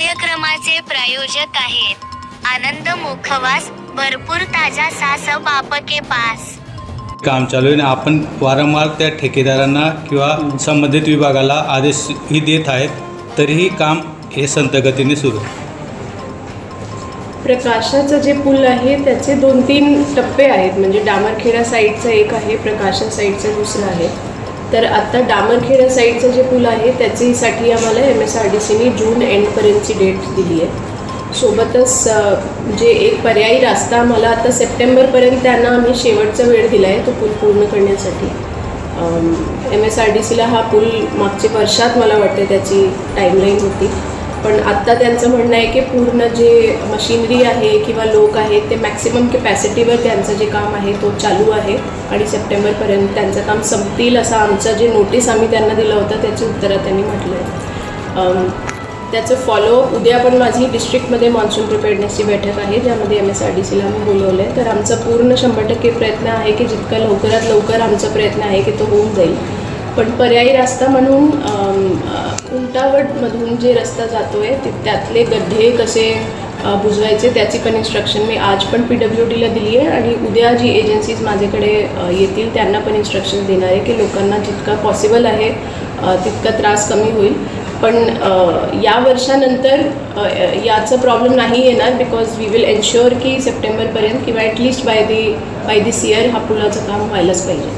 कार्यक्रमाचे प्रायोजक आहेत. आनंद मुखवास भरपूर ताजा सास बाप के पास. काम चालू आहे आणि आपण वारंवार त्या ठेकेदारांना किंवा संबंधित विभागाला आदेशही देत आहेत तरीही काम हे संत गतीने सुरू आहे. प्रकाशाचं जे पूल आहे त्याचे दोन तीन टप्पे आहेत. म्हणजे डामरखेडा साईडचं एक आहे प्रकाशा साईडचं दुसरं आहे. तर आत्ता डामरखेडा साईडचं जे पूल आहे त्याच्यासाठी आम्हाला एम एस आर डी सीने जून एंडपर्यंतची डेट दिली आहे. सोबतच जे एक पर्यायी रास्ता आम्हाला आता सप्टेंबरपर्यंत त्यांना आम्ही शेवटचा वेळ दिला आहे तो पूल पूर्ण करण्यासाठी. एम एस आर डी सीला हा पूल मागच्या वर्षात मला वाटते त्याची टाईमलाईन होती. पण आत्ता त्यांचं म्हणणं आहे की पूर्ण जे मशिनरी आहे किंवा लोक आहेत ते मॅक्सिमम कॅपॅसिटीवर त्यांचं जे काम आहे तो चालू आहे. आणि सप्टेंबरपर्यंत त्यांचं काम संपतील असं आमचं जे नोटीस आम्ही त्यांना दिलं होतं त्याची उत्तरात त्यांनी म्हटलं आहे त्याचं फॉलोअप उद्या पण माझी डिस्ट्रिक्टमध्ये मान्सून प्रिपेअर्डनेसची बैठक आहे ज्यामध्ये एम एस आर डी सीला आम्ही बोलवलं आहे तर आमचा पूर्ण शंभर टक्के प्रयत्न आहे की जितका लवकरात लवकर आमचा प्रयत्न आहे की तो होऊन जाईल. पण पर्यायी रस्ता म्हणून उंटावटमधून जे रस्ता जातो आहे ते त्यातले गड्ढे कसे बुजवायचे त्याची पण इन्स्ट्रक्शन मी आज पण पी डब्ल्यू डीला दिली आहे आणि उद्या जी एजन्सीज माझ्याकडे येतील त्यांना पण इन्स्ट्रक्शन देणार आहे की लोकांना जितका पॉसिबल आहे तितका त्रास कमी होईल. पण या वर्षानंतर याचं याचा प्रॉब्लेम नाही येणार बिकॉज वी विल एन्श्युअर की सप्टेंबरपर्यंत किंवा at least by the by this year हा पुलाचं काम व्हायलाच पाहिजे.